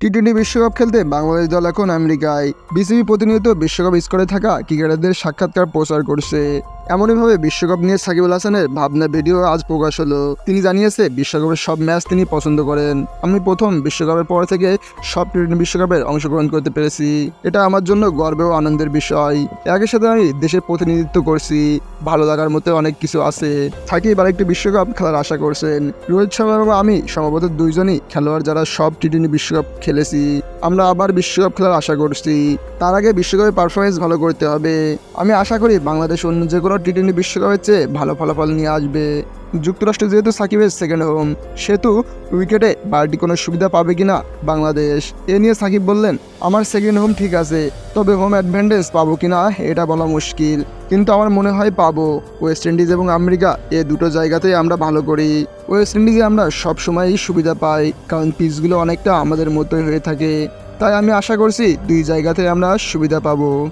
T twenty বিশ্বকাপ খেলতে বাংলাদেশ দল এখন আমেরিকায়। বিসিবি প্রতিনিয়ত বিশ্বকাপ স্কোরে থাকা ক্রিকেটারদের সাক্ষাৎকার প্রচার করছে। এমনইভাবে বিশ্বকাপ নিয়ে সাকিবুল হাসানের ভাবনা ভিডিও আজ প্রকাশ হলো। তিনি জানিয়েছে, বিশ্বকাপের সব ম্যাচ তিনি পছন্দ করেন। আমি প্রথম বিশ্বকাপের পর থেকে সব টি টোয়েন্টি বিশ্বকাপের অংশগ্রহণ করতে পেরেছি। এটা আমার জন্য গর্ব ও আনন্দের বিষয়। একই সাথে আমি দেশের প্রতিনিধিত্ব করছি। ভালো লাগার মতো অনেক কিছু আছে। সাকিব আরেকটি বিশ্বকাপ খেলার আশা করছেন। রোহিত শর্মা আমি সম্ভবত দুইজনই খেলোয়াড় যারা সব টি টোয়েন্টি বিশ্বকাপ খেলেছি। আমরা আবার বিশ্বকাপ খেলার আশা করছি। তার আগে বিশ্বকাপে পারফরমেন্স ভালো করতে হবে। আমি আশা করি বাংলাদেশ অন্য যে কোনো টি টোয়েন্টি বিশ্বকাপের চেয়ে ভালো ফলাফল নিয়ে আসবে। যুক্তরাষ্ট্র যেহেতু সাকিবের সেকেন্ড হোম সেহেতু উইকেটে বাড়তি কোনো সুবিধা পাবে কি না বাংলাদেশ? এ নিয়ে সাকিব বললেন, আমার সেকেন্ড হোম ঠিক আছে, তবে হোম অ্যাডভান্টেজ পাবো কিনা এটা বলা মুশকিল। কিন্তু আমার মনে হয় পাবো। ওয়েস্ট ইন্ডিজ এবং আমেরিকা এ দুটো জায়গাতেই আমরা ভালো করি। ওয়েস্ট ইন্ডিজে আমরা সবসময়ই সুবিধা পাই, কারণ পিচগুলো অনেকটা আমাদের মতোই হয়ে থাকে। তাই আমি আশা করছি দুই জায়গাতে আমরা সুবিধা পাবো।